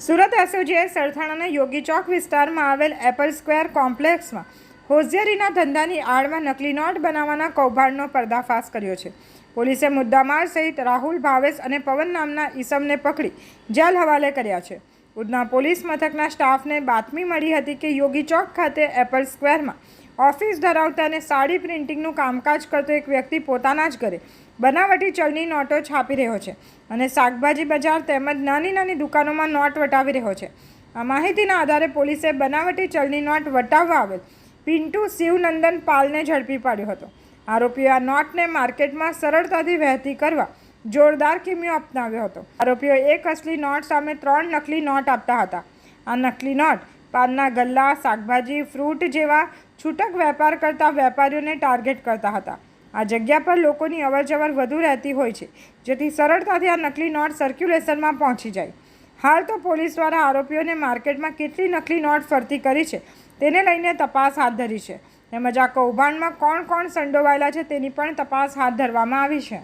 સુરત એસઓજીએ સરથાણાના યોગી ચોક વિસ્તારમાં આવેલ Apple square કોમ્પ્લેક્સમાં હોશિયારીના ધંધાની આડમાં નકલી નોટ બનાવવાના કૌભાંડનો પર્દાફાશ કર્યો છે. પોલીસે મુદ્દામાર સહિત રાહુલ ભાવેશ અને પવન નામના ઈસમને પકડી જેલ હવાલે કર્યા છે. ઉધના પોલીસ મથકના સ્ટાફને બાતમી મળી હતી કે યોગી ચોક ખાતે એપલ સ્ક્વેરમાં ઓફિસ ધરાવતા અને સાડી પ્રિન્ટિંગનું કામકાજ કરતો એક વ્યક્તિ પોતાના જ ઘરે બનાવટી ચલની નોટો છાપી રહ્યો છે અને શાકભાજી બજાર તેમજ નાની નાની દુકાનોમાં નોટ વટાવી રહ્યો છે. આ માહિતીના આધારે પોલીસે બનાવટી ચલની નોટ વટાવવા આવેલ પિન્ટુ શિવનંદન પાલને ઝડપી પાડ્યો હતો. આરોપીઓ આ નોટને માર્કેટમાં સરળતાથી વહેતી કરવા જોરદાર કિમિયો અપનાવ્યો હતો. આરોપીઓ એક અસલી નોટ સામે ત્રણ નકલી નોટ આપતા હતા. આ નકલી નોટ પાનના ગલ્લા, શાકભાજી, ફ્રૂટ જેવા છૂટક વેપાર કરતા વેપારીઓને ટાર્ગેટ કરતા હતા. આ જગ્યા પર લોકોની અવરજવર વધુ રહેતી હોય છે, જેથી સરળતાથી આ નકલી નોટ સર્ક્યુલેશનમાં પહોંચી જાય. હાલ તો પોલીસ દ્વારા આરોપીઓને માર્કેટમાં કેટલી નકલી નોટ ફરતી કરી છે, તેને લઈને તપાસ હાથ ધરી છે. તેમજ આ કૌભાંડમાં કોણ કોણ સંડોવાયેલા છે તેની પણ તપાસ હાથ ધરવામાં આવી છે.